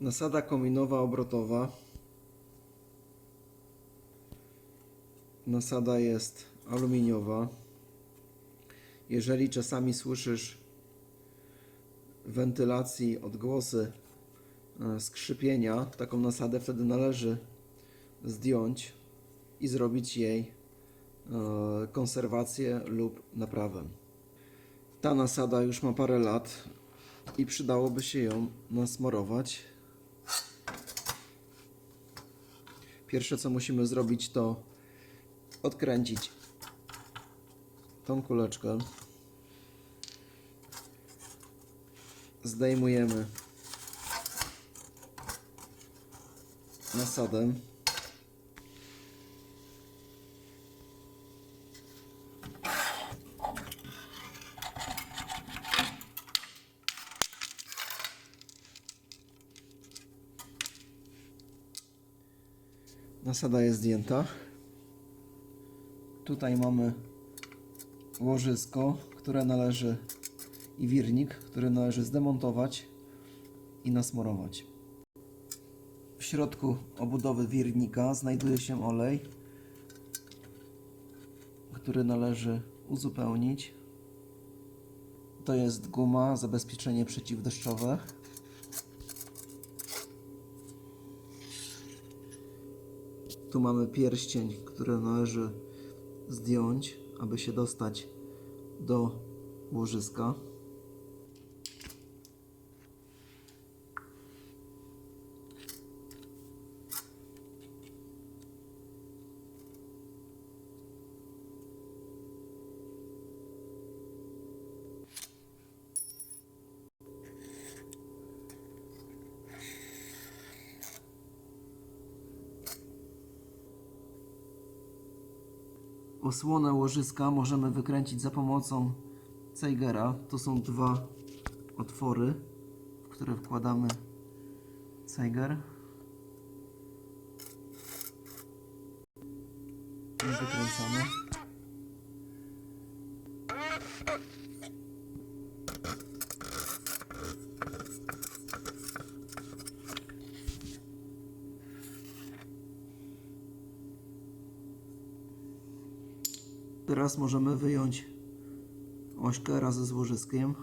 Nasada kominowa obrotowa. Nasada jest aluminiowa. Jeżeli czasami słyszysz wentylacji odgłosy e, skrzypienia, taką nasadę wtedy należy zdjąć i zrobić jej e, konserwację lub naprawę. Ta nasada już ma parę lat i przydałoby się ją nasmarować. Pierwsze co musimy zrobić to odkręcić tą kuleczkę. Zdejmujemy nasadę. Nasada jest zdjęta. Tutaj mamy łożysko, które należy i wirnik, który należy zdemontować i nasmorować. W środku obudowy wirnika znajduje się olej, który należy uzupełnić. To jest guma, zabezpieczenie przeciwdeszczowe. Tu mamy pierścień, który należy zdjąć, aby się dostać do łożyska. Osłonę łożyska możemy wykręcić za pomocą Zeigera. To są dwa otwory, w które wkładamy Zeiger. I wykręcamy. Teraz możemy wyjąć ośkę razem z łożyskiem.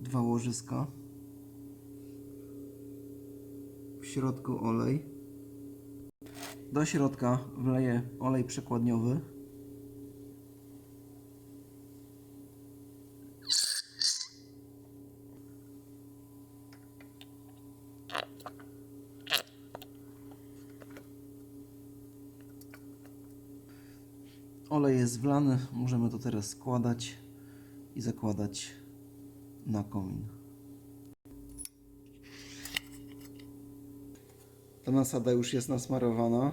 Dwa łożyska. W środku olej. Do środka wleję olej przekładniowy. Olej jest wlany, możemy to teraz składać i zakładać na komin. Ta nasada już jest nasmarowana.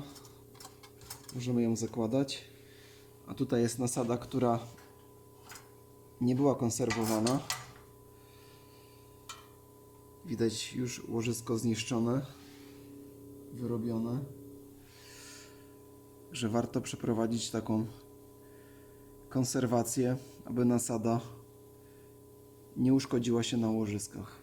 Możemy ją zakładać. A tutaj jest nasada, która nie była konserwowana. Widać już łożysko zniszczone, wyrobione. Że warto przeprowadzić taką konserwację, aby nasada nie uszkodziła się na łożyskach.